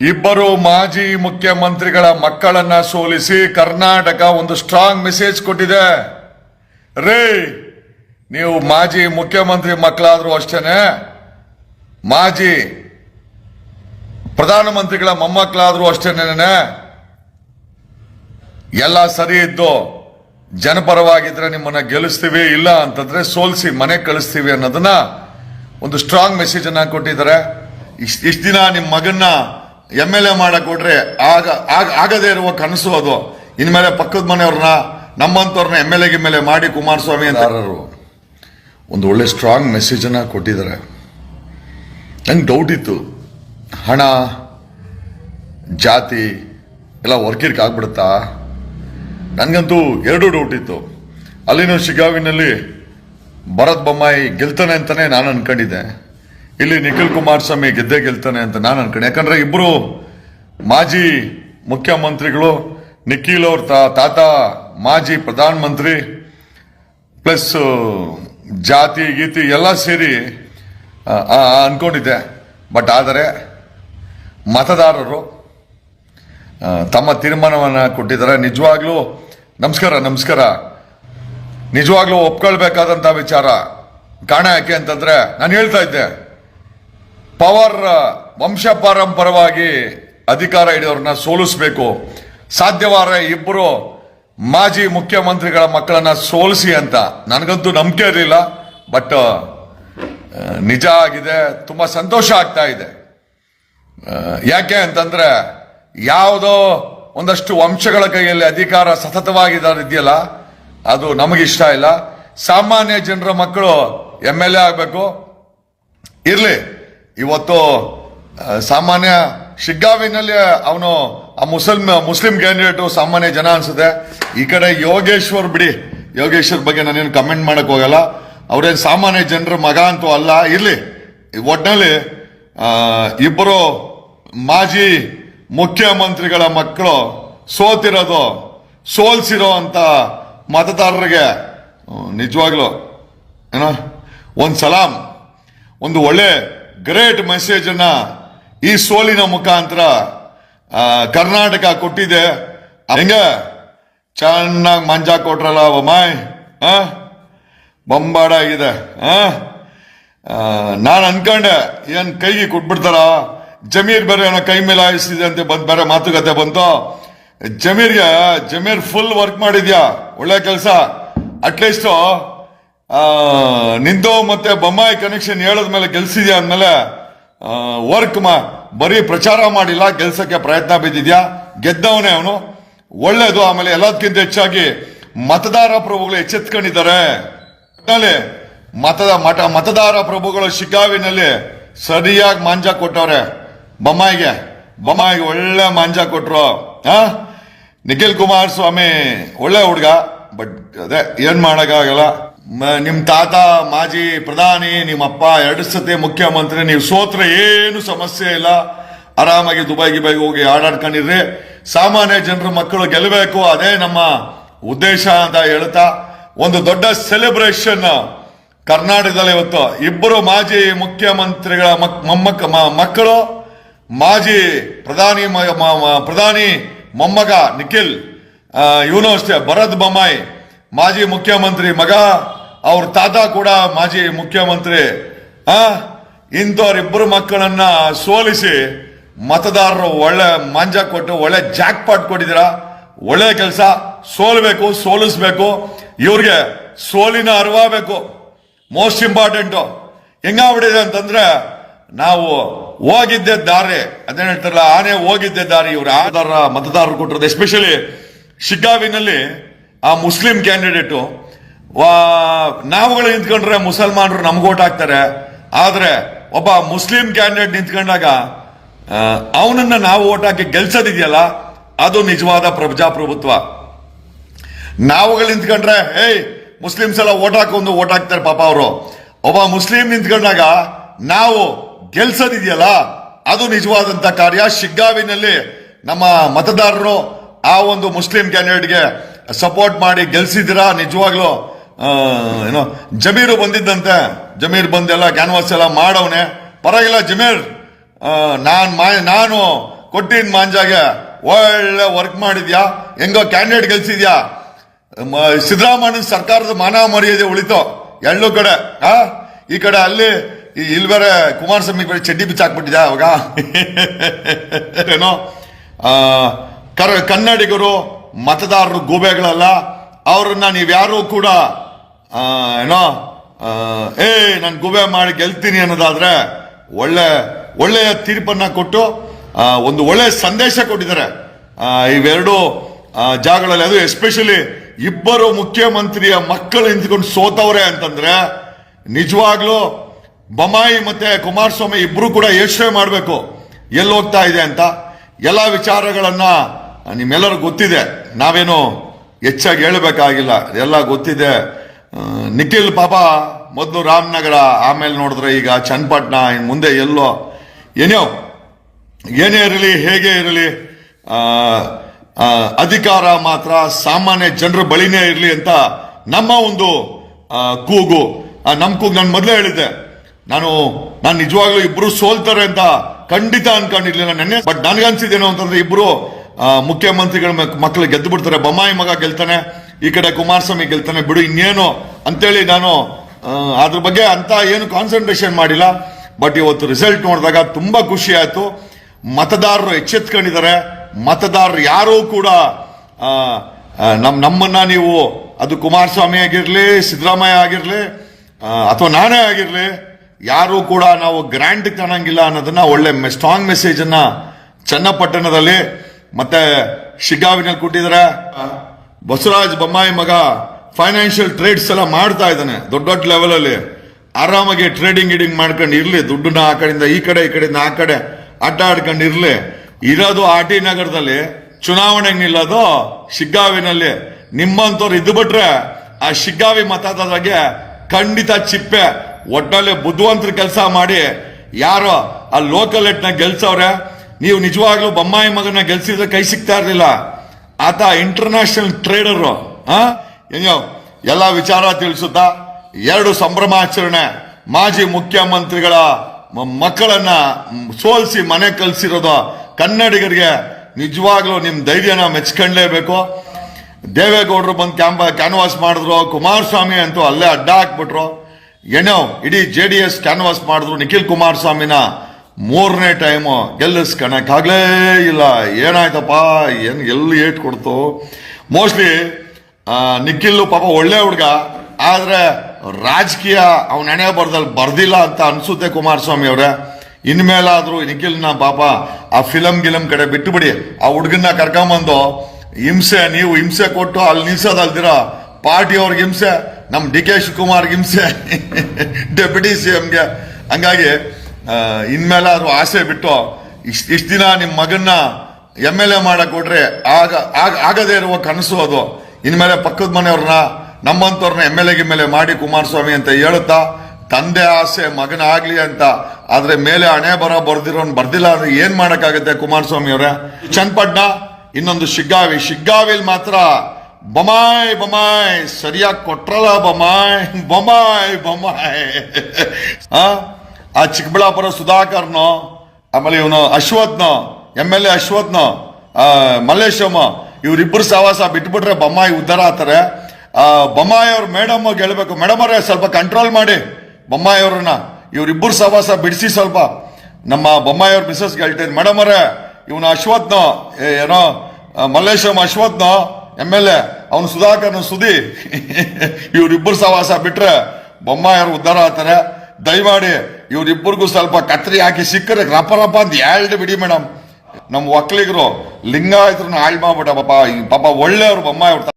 ಇಬ್ಬರು ಮಾಜಿ ಮುಖ್ಯಮಂತ್ರಿಗಳ ಮಕ್ಕಳನ್ನ ಸೋಲಿಸಿ ಕರ್ನಾಟಕ ಒಂದು ಸ್ಟ್ರಾಂಗ್ ಮೆಸೇಜ್ ಕೊಟ್ಟಿದೆ. ರೇ, ನೀವು ಮಾಜಿ ಮುಖ್ಯಮಂತ್ರಿ ಮಕ್ಕಳಾದ್ರೂ ಅಷ್ಟೇನೆ, ಮಾಜಿ ಪ್ರಧಾನಮಂತ್ರಿಗಳ ಮೊಮ್ಮಕ್ಕಳಾದ್ರೂ ಅಷ್ಟೇನೆ ಎಲ್ಲ ಸರಿ ಇದ್ದು ಜನಪರವಾಗಿದ್ರೆ ನಿಮ್ಮನ್ನ ಗೆಲ್ಲಿಸ್ತೀವಿ, ಇಲ್ಲ ಅಂತಂದ್ರೆ ಸೋಲಿಸಿ ಮನೆ ಕಳಿಸ್ತೀವಿ ಅನ್ನೋದನ್ನ ಒಂದು ಸ್ಟ್ರಾಂಗ್ ಮೆಸೇಜ್ ಅನ್ನ ಕೊಟ್ಟಿದ್ದಾರೆ. ಇಷ್ಟು ಇಷ್ಟು ದಿನ ನಿಮ್ಮ ಮಗನ್ನ ಎಂ ಎಲ್ ಎ ಮಾಡಕ್ ಕೊಟ್ರೆ ಆಗ, ಆಗ- ಆಗದೇ ಇರುವ ಕನಸು ಅದು. ಇನ್ಮೇಲೆ ಪಕ್ಕದ ಮನೆಯವ್ರನ್ನ, ನಮ್ಮಂಥವ್ರನ್ನ ಎಂ ಎಲ್ ಎ ಮೇಲೆ ಮಾಡಿ ಕುಮಾರಸ್ವಾಮಿ ಅಂತಾರರು ಒಂದು ಒಳ್ಳೆ ಸ್ಟ್ರಾಂಗ್ ಮೆಸೇಜ್ ಅನ್ನ ಕೊಟ್ಟಿದ್ದಾರೆ. ನಂಗೆ ಡೌಟ್ ಇತ್ತು. ಹಣ, ಜಾತಿ, ಎಲ್ಲ ವರ್ಕಿರ್ಕ್ ಆಗ್ಬಿಡುತ್ತಾ? ನನಗಂತೂ ಎರಡೂ ಡೌಟ್ ಇತ್ತು. ಅಲ್ಲಿನ ಶಿಗಾವಿನಲ್ಲಿ ಭರತ್ ಬೊಮ್ಮಾಯಿ ಗೆಲ್ತಾನೆ ಅಂತಲೇ ನಾನು ಅನ್ಕೊಂಡಿದ್ದೆ. ಇಲ್ಲಿ ನಿಖಿಲ್ ಕುಮಾರಸ್ವಾಮಿ ಗೆದ್ದೇ ಗೆಲ್ತಾನೆ ಅಂತ ನಾನು ಅನ್ಕೊಂಡೆ. ಯಾಕಂದ್ರೆ ಇಬ್ರು ಮಾಜಿ ಮುಖ್ಯಮಂತ್ರಿಗಳು ನಿಖಿಲ್ ಅವ್ರ ತಾತ, ಮಾಜಿ ಪ್ರಧಾನ ಮಂತ್ರಿ ಪ್ಲಸ್ ಜಾತಿ, ಗೀತಿ ಎಲ್ಲ ಸೇರಿ ಅನ್ಕೊಂಡಿದ್ದೆ. ಬಟ್ ಆದರೆ ಮತದಾರರು ತಮ್ಮ ತೀರ್ಮಾನವನ್ನು ಕೊಟ್ಟಿದ್ದಾರೆ. ನಿಜವಾಗ್ಲೂ ನಮಸ್ಕಾರ ನಮಸ್ಕಾರ. ನಿಜವಾಗ್ಲೂ ಒಪ್ಕೊಳ್ಬೇಕಾದಂಥ ವಿಚಾರ ಕಾರಣ ಯಾಕೆ ಅಂತಂದರೆ ನಾನು ಹೇಳ್ತಾ ಇದ್ದೆ. ಪವರ್ ವಂಶ ಪಾರಂಪರವಾಗಿ ಅಧಿಕಾರ ಹಿಡಿದವ್ರನ್ನ ಸೋಲಿಸಬೇಕು. ಸಾಧ್ಯವಾರ ಇಬ್ಬರು ಮಾಜಿ ಮುಖ್ಯಮಂತ್ರಿಗಳ ಮಕ್ಕಳನ್ನ ಸೋಲಿಸಿ ಅಂತ. ನನಗಂತೂ ನಂಬಿಕೆ ಇರಲಿಲ್ಲ, ಬಟ್ ನಿಜ ಆಗಿದೆ, ತುಂಬ ಸಂತೋಷ ಆಗ್ತಾ ಇದೆ. ಯಾಕೆ ಅಂತಂದ್ರೆ ಯಾವುದೋ ಒಂದಷ್ಟು ವಂಶಗಳ ಕೈಯಲ್ಲಿ ಅಧಿಕಾರ ಸತತವಾಗಿ ಇದೆಯಲ್ಲ ಅದು ನಮಗಿಷ್ಟ ಇಲ್ಲ. ಸಾಮಾನ್ಯ ಜನರ ಮಕ್ಕಳು ಎಂ ಎಲ್ ಎ ಆಗಬೇಕು. ಇರ್ಲಿ. ಇವತ್ತು ಸಾಮಾನ್ಯ ಶಿಗ್ಗಾವಿನಲ್ಲಿ ಅವನು, ಆ ಮುಸಲ್ಮ್ ಮುಸ್ಲಿಂ ಕ್ಯಾಂಡಿಡೇಟು ಸಾಮಾನ್ಯ ಜನ ಅನ್ಸುತ್ತೆ. ಈ ಕಡೆ ಯೋಗೇಶ್ವರ್ ಬಿಡಿ. ಯೋಗೇಶ್ವರ್ ಬಗ್ಗೆ ನಾನೇನು ಕಮೆಂಟ್ ಮಾಡಕ್ ಹೋಗಲ್ಲ. ಅವ್ರೇನು ಸಾಮಾನ್ಯ ಜನರ ಮಗ ಅಂತೂ ಅಲ್ಲ. ಇರ್ಲಿ ಒಟ್ಟಿನಲ್ಲಿ ಇಬ್ಬರು ಮಾಜಿ ಮುಖ್ಯಮಂತ್ರಿಗಳ ಮಕ್ಕಳು ಸೋತಿರೋದು, ಸೋಲ್ಸಿರೋ ಅಂತ ಮತದಾರರಿಗೆ, ನಿಜವಾಗ್ಲು, ಏನೋ, ಒಂದು ಸಲಾಂ, ಒಂದು ಒಳ್ಳೆ ಗ್ರೇಟ್ ಮೆಸೇಜ್ ಅನ್ನ ಈ ಸೋಲಿನ ಮುಖಾಂತರ ಕರ್ನಾಟಕ ಕೊಟ್ಟಿದೆ. ಹೆಂಗ? ಚೆನ್ನಾಗಿ ಮಂಜ ಕೊಟ್ರಲ್ಲ ಬೊಮ್ಮಾಯ್ ಆ? ಬೊಂಬಾಡ ಆಗಿದೆ. ನಾನು ಅನ್ಕೊಂಡೆ, ಏನ್ ಕೈಗೆ ಕೊಟ್ಬಿಡ್ತಾರ? ಜಮೀರ್ ಬೇರೆ ಏನೋ ಕೈ ಮೇಲೆ ಆಯಿಸಿದೆ ಅಂತ ಬಂದ್ ಬೇರೆ ಮಾತುಕತೆ ಬಂತು. ಜಮೀರ್ಗೆ, ಜಮೀರ್ ಫುಲ್ ವರ್ಕ್ ಮಾಡಿದ್ಯಾ? ಒಳ್ಳೆ ಕೆಲಸ. ಅಟ್ಲೀಸ್ಟ್ ನಿಂದು ಮತ್ತೆ ಬೊಮ್ಮಾಯಿ ಕನೆಕ್ಷನ್ ಹೇಳದ್ಮೇಲೆ ಗೆಲ್ಸಿದ್ಯಾ ಅಂದಮೇಲೆ ವರ್ಕ್ ಮಾ, ಬರೀ ಪ್ರಚಾರ ಮಾಡಿಲ್ಲ, ಗೆಲ್ಸಕ್ಕೆ ಪ್ರಯತ್ನ ಬಿದ್ದಿದ್ಯಾ? ಗೆದ್ದವನೇ ಅವನು. ಒಳ್ಳೇದು, ಆಮೇಲೆ ಎಲ್ಲದಕ್ಕಿಂತ ಹೆಚ್ಚಾಗಿ ಮತದಾರ ಪ್ರಭುಗಳು ಎಚ್ಚೆತ್ಕೊಂಡಿದ್ದಾರೆ. ಮತದ, ಮಠ, ಮತದಾರ ಪ್ರಭುಗಳು ಶಿಕಾವಿನಲ್ಲಿ ಸರಿಯಾಗಿ ಮಾಂಜ ಕೊಟ್ಟವ್ರೆ. ಬೊಮ್ಮಾಯಿಗೆ ಬೊಮ್ಮಾಯಿಗೆ ಒಳ್ಳೆ ಮಾಂಜ ಕೊಟ್ರು. ಹಾ ನಿಖಿಲ್ ಕುಮಾರಸ್ವಾಮಿ ಒಳ್ಳೆ ಹುಡುಗ, ಬಟ್ ಅದೇ, ಏನ್ ಮಾಡಕ್ಕಾಗಲ್ಲ. ಮ- ನಿಮ್ ತಾತ, ಮಾಜಿ ಪ್ರಧಾನಿ ನಿಮ್ಮ ಅಪ್ಪ ಎರಡು ಸತಿ ಮುಖ್ಯಮಂತ್ರಿ, ನೀವು ಸೋತ್ರ ಏನು ಸಮಸ್ಯೆ ಇಲ್ಲ. ಆರಾಮಾಗಿ ದುಬೈ ಗಿಬೈಗೆ ಹೋಗಿ ಆಡಾಡ್ಕೊಂಡಿರ್ರಿ. ಸಾಮಾನ್ಯ ಜನರ ಮಕ್ಕಳು ಗೆಲ್ಲಬೇಕು, ಅದೇ ನಮ್ಮ ಉದ್ದೇಶ ಅಂತ ಹೇಳ್ತಾ, ಒಂದು ದೊಡ್ಡ ಸೆಲೆಬ್ರೇಷನ್ ಕರ್ನಾಟಕದಲ್ಲಿ ಇವತ್ತು. ಇಬ್ಬರು ಮಾಜಿ ಮುಖ್ಯಮಂತ್ರಿಗಳ ಮಕ್- ಮಕ್ಕಳು, ಮಾಜಿ ಪ್ರಧಾನಿ ಪ್ರಧಾನಿ ಮೊಮ್ಮಗ ನಿಖಿಲ್ ಇವನು ಅಷ್ಟೇ ಭರತ್ ಬೊಮ್ಮಾಯಿ, ಮಾಜಿ ಮುಖ್ಯಮಂತ್ರಿ ಮಗ ಅವ್ರ ತಾತ ಕೂಡ ಮಾಜಿ ಮುಖ್ಯಮಂತ್ರಿ. ಆ, ಇಂಥವರಿಬ್ಬರು ಮಕ್ಕಳನ್ನ ಸೋಲಿಸಿ ಮತದಾರರು ಒಳ್ಳೆ ಮಂಜ ಕೊಟ್ಟು, ಒಳ್ಳೆ ಜಾಕ್ ಪಾಟ್ ಕೊಟ್ಟಿದ್ದೀರಾ? ಒಳ್ಳೆ ಕೆಲಸ, ಸೋಲ್ಬೇಕು, ಸೋಲಿಸ್ಬೇಕು. ಇವ್ರಿಗೆ ಸೋಲಿನ ಅರಿವಾಗಬೇಕು ಮೋಸ್ಟ್ ಇಂಪಾರ್ಟೆಂಟ್. ಹೆಂಗಾಗ್ಬಿಟ್ಟಿದೆ ಅಂತಂದ್ರೆ, ನಾವು ಹೋಗಿದ್ದೆ ದಾರಿ, ಅದೇನ್ ಹೇಳ್ತಾರಲ್ಲ, ಆನೆ ಹೋಗಿದ್ದೆ ದಾರಿ ಇವ್ರ ಆಧಾರ ಮತದಾರರು ಕೊಟ್ಟಿರೋದು ಎಸ್ಪೆಷಲಿ ಶಿಗ್ಗಾವಿನಲ್ಲಿ ಆ ಮುಸ್ಲಿಂ ಕ್ಯಾಂಡಿಡೇಟು ನಾವುಗಳು ನಿಂತ್ಕೊಂಡ್ರೆ ಮುಸಲ್ಮಾನರು ನಮ್ಗೆ ಓಟ್ ಹಾಕ್ತಾರೆ. ಆದ್ರೆ ಒಬ್ಬ ಮುಸ್ಲಿಂ ಕ್ಯಾಂಡಿಡೇಟ್ ನಿಂತ್ಕೊಂಡಾಗ ಅವನನ್ನ ನಾವು ಓಟ್ ಹಾಕಿ ಗೆಲ್ಸೋದಿದೆಯಲ್ಲ, ಅದು ನಿಜವಾದ ಪ್ರಜಾಪ್ರಭುತ್ವ. ನಾವುಗಳು ನಿಂತ್ಕೊಂಡ್ರೆ, ಏಯ್, ಮುಸ್ಲಿಮ್ಸ್ ಎಲ್ಲ ಓಟ್ ಹಾಕೊಂಡು ಓಟ್ ಹಾಕ್ತಾರೆ ಪಾಪ ಅವರು. ಒಬ್ಬ ಮುಸ್ಲಿಂ ನಿಂತ್ಕೊಂಡಾಗ, ನಾವು ಗೆಲ್ಸೋದಿದೆಯಲ್ಲ, ಅದು ನಿಜವಾದಂತ ಕಾರ್ಯ. ಶಿಗ್ಗಾವಿನಲ್ಲಿ ನಮ್ಮ ಮತದಾರರು ಆ ಒಂದು ಮುಸ್ಲಿಂ ಕ್ಯಾಂಡಿಡೇಟ್ಗೆ ಸಪೋರ್ಟ್ ಮಾಡಿ ಗೆಲ್ಸಿದಿರಾ ನಿಜವಾಗ್ಲೂ ಏನೋ ಜಮೀರು ಬಂದಿದ್ದಂತೆ. ಜಮೀರ್ ಬಂದೆಲ್ಲ ಕ್ಯಾನ್ವಾಸ್ ಎಲ್ಲ ಮಾಡವನೆ. ಪರವಾಗಿಲ್ಲ ಜಮೀರ್. ನಾನು ಮಾ, ನಾನು ಕೊಟ್ಟಿನ ಮಾಂಜಾಗೆ ಒಳ್ಳೆ ವರ್ಕ್ ಮಾಡಿದ್ಯಾ? ಹೆಂಗೋ ಕ್ಯಾಂಡಿಡೇಟ್ ಗೆಲ್ಸಿದ್ಯಾ? ಸಿದ್ದರಾಮಯ್ಯನ ಸರ್ಕಾರದ ಮಾನ ಮರ್ಯಾದೆ ಉಳಿತು? ಎಳ್ಳು ಕಡೆ, ಆ? ಈ ಕಡೆ ಅಲ್ಲಿ ಇಲ್ಲಿ ಬೇರೆ ಕುಮಾರಸ್ವಾಮಿ ಬೇರೆ ಚಡ್ಡಿ ಬಿಚ್ಚಾಕ್ಬಿಟ್ಟಿದ್ಯಾ ಅವಾಗ? ಏನೋ ಕರ್, ಕನ್ನಡಿಗರು, ಮತದಾರರು ಗೂಬೆಗಳಲ್ಲ. ಅವ್ರನ್ನ ನೀವ್ಯಾರು ಕೂಡ ಏನೋ ಏ, ನಾನು ಗುಬೆ ಮಾಡಿ ಗೆಲ್ತೀನಿ ಅನ್ನೋದಾದ್ರೆ ಒಳ್ಳೆ, ಒಳ್ಳೆಯ ತೀರ್ಪನ್ನ ಕೊಟ್ಟು ಒಂದು ಒಳ್ಳೆಯ ಸಂದೇಶ ಕೊಟ್ಟಿದ್ದಾರೆ. ಇವೆರಡು ಜಾಗಗಳಲ್ಲಿ, ಅದು ಎಸ್ಪೆಷಲಿ ಇಬ್ಬರು ಮುಖ್ಯಮಂತ್ರಿಯ ಮಕ್ಕಳು ನಿಂತ್ಕೊಂಡು ಸೋತವ್ರೆ ಅಂತಂದ್ರೆ, ನಿಜವಾಗ್ಲೂ ಬೊಮ್ಮಾಯಿ ಮತ್ತೆ ಕುಮಾರಸ್ವಾಮಿ ಇಬ್ರು ಕೂಡ ಯೋಚನೆ ಮಾಡಬೇಕು. ಎಲ್ಲಿ ಹೋಗ್ತಾ ಇದೆ ಅಂತ? ಎಲ್ಲ ವಿಚಾರಗಳನ್ನ ನಿಮ್ಮೆಲ್ಲರೂ ಗೊತ್ತಿದೆ. ನಾವೇನು ಹೆಚ್ಚಾಗಿ ಹೇಳಬೇಕಾಗಿಲ್ಲ. ಎಲ್ಲ ಗೊತ್ತಿದೆ. ನಿಖಿಲ್ ಪಾಪ ಮೊದಲು ರಾಮನಗರ, ಆಮೇಲೆ ನೋಡಿದ್ರೆ ಈಗ ಚನ್ನಪಟ್ಟಣ ಮುಂದೆ ಎಲ್ಲೋ. ಏನೋ ಏನೇ ಇರಲಿ, ಹೇಗೆ ಇರಲಿ ಅಧಿಕಾರ ಮಾತ್ರ ಸಾಮಾನ್ಯ ಜನರ ಬಳಿನೇ ಇರಲಿ ಅಂತ ನಮ್ಮ ಒಂದು ಕೂಗು. ನಮ್ಮ ಕೂಗು ನಾನು ಮೊದಲೇ ಹೇಳಿದ್ದೆ. ನಾನು ನಾನು ನಿಜವಾಗ್ಲೂ ಇಬ್ಬರು ಸೋಲ್ತಾರೆ ಅಂತ ಖಂಡಿತ ಅನ್ಕೊಂಡಿರ್ಲಿಲ್ಲ ನೆನ್ನೆ. ಬಟ್ ನನಗನ್ಸಿದ್ದೇನು ಅಂತಂದ್ರೆ ಇಬ್ಬರು ಮುಖ್ಯಮಂತ್ರಿಗಳ ಮಕ್- ಮಕ್ಕಳು ಗೆದ್ದು ಬಿಡ್ತಾರೆ ಬೊಮ್ಮಾಯಿ ಮಗ ಗೆಲ್ತಾನೆ. ಈ ಕಡೆ ಕುಮಾರಸ್ವಾಮಿ ಗೆಲ್ತಾನೆ, ಬಿಡು, ಇನ್ನೇನು? ಅಂತೇಳಿ ನಾನು ಅದ್ರ ಬಗ್ಗೆ ಅಂತ ಏನು ಕಾನ್ಸಂಟ್ರೇಷನ್ ಮಾಡಿಲ್ಲ ಬಟ್ ಇವತ್ತು ರಿಸಲ್ಟ್ ನೋಡಿದಾಗ ತುಂಬಾ ಖುಷಿ ಆಯ್ತು. ಮತದಾರರು ಎಚ್ಚೆತ್ಕೊಂಡಿದ್ದಾರೆ. ಮತದಾರರು ಯಾರೂ ಕೂಡ ನಮ್ಮ ನಮ್ಮನ್ನು ನೀವು, ಅದು ಕುಮಾರಸ್ವಾಮಿ ಆಗಿರಲಿ, ಸಿದ್ದರಾಮಯ್ಯ ಆಗಿರಲಿ ಅಥವಾ ನಾನೇ ಆಗಿರಲಿ, ಯಾರೂ ಕೂಡ ನಾವು ಗ್ರ್ಯಾಂಡ್ ಕಾಣಂಗಿಲ್ಲ ಅನ್ನೋದನ್ನ ಒಳ್ಳೆ ಸ್ಟ್ರಾಂಗ್ ಮೆಸೇಜ್ ಅನ್ನ ಚನ್ನಪಟ್ಟಣದಲ್ಲಿ ಮತ್ತೆ ಶಿಗ್ಗಾವಿನಲ್ಲಿ ಕೊಟ್ಟಿದ್ದಾರೆ. ಬಸವರಾಜ್ ಬೊಮ್ಮಾಯಿ ಮಗ ಫೈನಾನ್ಷಿಯಲ್ ಟ್ರೇಡ್ಸ್ ಎಲ್ಲ ಮಾಡ್ತಾ ಇದ್ದಾನೆ, ದೊಡ್ಡ ದೊಡ್ಡ ಲೆವೆಲಲ್ಲಿ ಆರಾಮಾಗಿ ಟ್ರೇಡಿಂಗ್ ಗಿಡಿಂಗ್ ಮಾಡ್ಕೊಂಡು ಇರಲಿ, ದುಡ್ಡನ್ನ ಆ ಕಡೆಯಿಂದ ಈ ಕಡೆ, ಈ ಕಡೆಯಿಂದ ಆ ಕಡೆ ಅಡ್ಡ ಆಡ್ಕೊಂಡು ಇರಲಿ. ಇರೋದು ಆರ್ ಟಿ ನಗರದಲ್ಲಿ, ಚುನಾವಣೆ ನಿಲ್ಲೋದು ಶಿಗ್ಗಾವಿನಲ್ಲಿ. ನಿಮ್ಮಂತವ್ರು ಇದ್ದು ಬಿಟ್ರೆ ಆ ಶಿಗ್ಗಾವಿ ಮತದಾರರಿಗೆ ಖಂಡಿತ ಚಿಪ್ಪೆ. ಒಟ್ಟಲ್ಲಿ ಬುದ್ಧಿವಂತರ ಕೆಲಸ ಮಾಡಿ, ಯಾರೋ ಆ ಲೋಕಲ್ ಎಟ್ನ ಗೆಲ್ಸವ್ರೆ, ನೀವು ನಿಜವಾಗ್ಲೂ ಬೊಮ್ಮಾಯಿ ಮಗನ ಗೆಲ್ಸಿದ್ರೆ ಕೈ ಸಿಗ್ತಾ ಇರ್ಲಿಲ್ಲ. ಆತ ಇಂಟರ್ನ್ಯಾಷನಲ್ ಟ್ರೇಡರ್ ಹೆಂಗ ಎಲ್ಲ ವಿಚಾರ ತಿಳಿಸುತ್ತಾ, ಎರಡು ಸಂಭ್ರಮಾಚರಣೆ. ಮಾಜಿ ಮುಖ್ಯಮಂತ್ರಿಗಳ ಮಕ್ಕಳನ್ನ ಸೋಲಿಸಿ ಮನೆ ಕಲಿಸಿರೋದು ಕನ್ನಡಿಗರಿಗೆ ನಿಜವಾಗ್ಲೂ ನಿಮ್ಮ ಧೈರ್ಯನ ಮೆಚ್ಕೊಂಡ್ಲೇಬೇಕು. ದೇವೇಗೌಡರು ಬಂದು ಕ್ಯಾಂಪ ಕ್ಯಾನ್ವಾಸ್ ಮಾಡಿದ್ರು, ಕುಮಾರಸ್ವಾಮಿ ಅಂತೂ ಅಲ್ಲೇ ಅಡ್ಡ ಹಾಕ್ಬಿಟ್ರು. ಏನೋ ಇಡೀ ಜೆ ಡಿ ಎಸ್ ಕ್ಯಾನ್ವಾಸ್ ಮಾಡಿದ್ರು ನಿಖಿಲ್ ಕುಮಾರಸ್ವಾಮಿನ ಮೂರನೇ ಟೈಮು ಗೆಲ್ಲಿಸ್ಕೊಳಕ್ಕಾಗಲೇ ಇಲ್ಲ. ಏನಾಯ್ತಪ್ಪ? ಏನು ಎಲ್ಲಿ ಏಟ್ ಕೊಡ್ತು? ಮೋಸ್ಟ್ಲಿ ನಿಖಿಲ್ ಪಾಪ ಒಳ್ಳೆ ಹುಡುಗ. ಆದರೆ ರಾಜಕೀಯ ಅವನ ಹಣೆ ಬರ್ದಲ್ಲಿ ಬರ್ದಿಲ್ಲ ಅಂತ ಅನಿಸುತ್ತೆ ಕುಮಾರಸ್ವಾಮಿ ಅವರೇ. ಇನ್ಮೇಲಾದರೂ ನಿಖಿಲ್ನ ಪಾಪ ಆ ಫಿಲಮ್ ಗಿಲಮ್ ಕಡೆ ಬಿಟ್ಟುಬಿಡಿ. ಆ ಹುಡುಗನ್ನ ಕರ್ಕೊಂಬಂದು ಹಿಂಸೆ, ನೀವು ಹಿಂಸೆ ಕೊಟ್ಟು ಅಲ್ಲಿ ನಿಲ್ಸೋದಲ್ದಿರ ಪಾರ್ಟಿ ಹಿಂಸೆ ನಮ್ಮ ಡಿ ಕೆ ಶಿವಕುಮಾರ್ಗೆ ಹಿಂಸೆ. Deputy C ಎಮ್ಗೆ. ಹಂಗಾಗಿ ಆ, ಇನ್ಮೇಲಾದ್ರೂ ಆಸೆ ಬಿಟ್ಟು ಇಷ್ಟ ಇಷ್ಟು ದಿನ ನಿಮ್ಮ ಮಗನ್ನ ಎಂ ಎಲ್ ಎ ಮಾಡಕ್ ಕೊಟ್ರೆ ಆಗ ಆಗ- ಆಗದೇ ಇರುವ ಕನಸು ಅದು. ಇನ್ಮೇಲೆ ಪಕ್ಕದ ಮನೆಯವ್ರನ್ನ ನಮ್ಮಂತವ್ರನ್ನ ಎಂ ಎಲ್ ಎ ಗಿಮ್ ಮಾಡಿ ಕುಮಾರಸ್ವಾಮಿ ಅಂತ ಹೇಳುತ್ತಾ ತಂದೆ ಆಸೆ ಮಗನ ಆಗ್ಲಿ ಅಂತ. ಆದ್ರೆ ಮೇಲೆ ಹಣೆ ಬರ ಬರ್ದಿರೋನ್ ಬರ್ದಿಲ್ಲ ಅಂದ್ರೆ ಏನ್ ಮಾಡಕ್ಕಾಗತ್ತೆ ಕುಮಾರಸ್ವಾಮಿ ಅವರೇ? ಚನ್ನಪಟ್ಟಣ ಇನ್ನೊಂದು ಶಿಗ್ಗಾವಿ. ಶಿಗ್ಗಾವಿಲ್ ಮಾತ್ರ ಬೊಮಾಯ್ ಬೊಮಾಯ್. ಸರಿಯಾಗಿ ಕೊಟ್ರಲ್ಲ ಬೊಮಾಯ್ ಬೊಮಾಯ್ ಬೊಮಾಯ್. ಆ? ಆ ಚಿಕ್ಕಬಳ್ಳಾಪುರ ಸುಧಾಕರ್ನು ಆಮೇಲೆ ಇವನು ಅಶ್ವತ್ನೋ ಎಂ ಎಲ್ ಎ ಅಶ್ವಥ್ನ ಆ, ಮಲ್ಲೇಶಮ್ಮ ಇವರಿಬ್ಬರು ಸಹವಾಸ ಬಿಟ್ಬಿಟ್ರೆ ಬೊಮ್ಮಾಯಿ ಉದ್ಧಾರ ಆತಾರೆ ಬೊಮ್ಮಾಯಿ ಅವ್ರ ಮೇಡಮ್ ಗೆಳಬೇಕು ಮೇಡಮ್ ಅವರೇ ಸ್ವಲ್ಪ ಕಂಟ್ರೋಲ್ ಮಾಡಿ. ಬೊಮ್ಮಾಯಿ ಅವ್ರನ್ನ. ಇವರಿಬ್ಬರು ಸಹವಾಸ ಬಿಡಿಸಿ ಸ್ವಲ್ಪ. ನಮ್ಮ ಬೊಮ್ಮಾಯಿ ಅವ್ರ ಮಿಸಸ್ ಹೇಳ್ತೀನಿ. ಮೇಡಮ್ ಅವರೇ ಇವನು ಅಶ್ವತ್ನು ಏನೋ ಮಲ್ಲೇಶಮ್ಮ ಅಶ್ವತ್ನು ಎಂ ಎಲ್ ಎ ಅವನು ಸುಧಾಕರ್ನ ಸುದಿ ಇವರಿಬ್ಬರು ಸಹವಾಸ ಬಿಟ್ರೆ ಬೊಮ್ಮಾಯಿ ಅವ್ರು ಉದ್ಧಾರ ಆತಾರೆ ದಯಮಾಡಿ ಇವ್ರಿಬ್ಬರಿಗೂ ಸ್ವಲ್ಪ ಕತ್ರಿ ಹಾಕಿ ಸಿಕ್ಕರೆ ರಪ ರಪ ಅಂತ ಎರಡು ಬಿಡಿ ಮೇಡಮ್. ನಮ್ಮ ಒಕ್ಕಲಿಗರು ಲಿಂಗಾಯತ್ರನ್ನ ಹಾಳು ಮಾಡ್ಬಿಟ್ಟ ಪಾಪ, ಈ ಪಾಪ ಒಳ್ಳೆಯವ್ರು ಬೊಮ್ಮಾಯಿ ಅವ್ರ